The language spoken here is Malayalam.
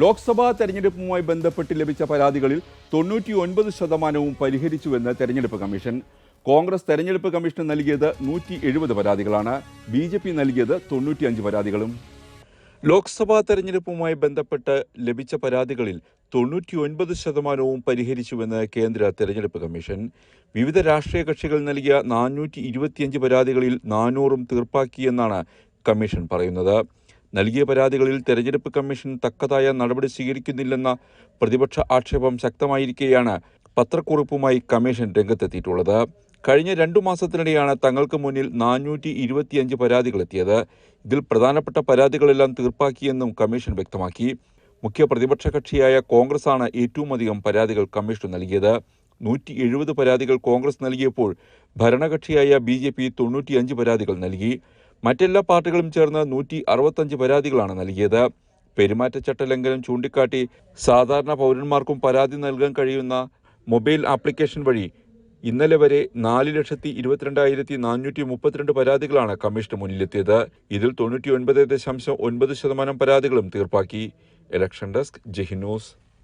ലോക്സഭാ തെരഞ്ഞെടുപ്പുമായി ബന്ധപ്പെട്ട് ലഭിച്ച പരാതികളിൽ തൊണ്ണൂറ്റി ഒൻപത് ശതമാനവും പരിഹരിച്ചുവെന്ന് തെരഞ്ഞെടുപ്പ് കമ്മീഷൻ. കോൺഗ്രസ് തെരഞ്ഞെടുപ്പ് കമ്മീഷന് നൽകിയത് നൂറ്റി എഴുപത് പരാതികളാണ്. ബി ജെ പി നൽകിയത് തൊണ്ണൂറ്റിയഞ്ച് പരാതികളും. ലോക്സഭാ തെരഞ്ഞെടുപ്പുമായി ബന്ധപ്പെട്ട് ലഭിച്ച പരാതികളിൽ തൊണ്ണൂറ്റി ഒൻപത് ശതമാനവും പരിഹരിച്ചുവെന്ന് കേന്ദ്ര തെരഞ്ഞെടുപ്പ് കമ്മീഷൻ. വിവിധ രാഷ്ട്രീയ കക്ഷികൾ നൽകിയ നാനൂറ്റി ഇരുപത്തിയഞ്ച് പരാതികളിൽ നാനൂറും തീർപ്പാക്കിയെന്നാണ് കമ്മീഷൻ പറയുന്നത്. നൽകിയ പരാതികളിൽ തെരഞ്ഞെടുപ്പ് കമ്മീഷൻ തക്കതായ നടപടി സ്വീകരിക്കുന്നില്ലെന്ന പ്രതിപക്ഷ ആക്ഷേപം ശക്തമായിരിക്കെയാണ് പത്രക്കുറിപ്പുമായി കമ്മീഷൻ രംഗത്തെത്തിയിട്ടുള്ളത്. കഴിഞ്ഞ രണ്ടു മാസത്തിനിടെയാണ് തങ്ങൾക്ക് മുന്നിൽ നാനൂറ്റി ഇരുപത്തിയഞ്ച് പരാതികൾ എത്തിയത് ഇതിൽ പ്രധാനപ്പെട്ട പരാതികളെല്ലാം തീർപ്പാക്കിയെന്നും കമ്മീഷൻ വ്യക്തമാക്കി. മുഖ്യ പ്രതിപക്ഷ കക്ഷിയായ കോൺഗ്രസ് ആണ് ഏറ്റവും അധികം പരാതികൾ കമ്മീഷന് നൽകിയത്. നൂറ്റി എഴുപത് പരാതികൾ കോൺഗ്രസ് നൽകിയപ്പോൾ ഭരണകക്ഷിയായ ബി ജെ പി തൊണ്ണൂറ്റിയഞ്ച് പരാതികൾ നൽകി. മറ്റെല്ലാ പാർട്ടികളും ചേർന്ന് നൂറ്റി അറുപത്തഞ്ച് പരാതികളാണ് നൽകിയത്. പെരുമാറ്റച്ചട്ട ലംഘനം ചൂണ്ടിക്കാട്ടി സാധാരണ പൗരന്മാർക്കും പരാതി നൽകാൻ കഴിയുന്ന മൊബൈൽ ആപ്ലിക്കേഷൻ വഴി ഇന്നലെ വരെ നാല് ലക്ഷത്തി ഇരുപത്തിരണ്ടായിരത്തി നാനൂറ്റി മുപ്പത്തിരണ്ട് പരാതികളാണ് കമ്മീഷന് മുന്നിലെത്തിയത്. ഇതിൽ തൊണ്ണൂറ്റി ഒൻപത് ദശാംശം ഒൻപത് ശതമാനം പരാതികളും തീർപ്പാക്കി. ഇലക്ഷൻ ഡെസ്ക് ജഹി ന്യൂസ്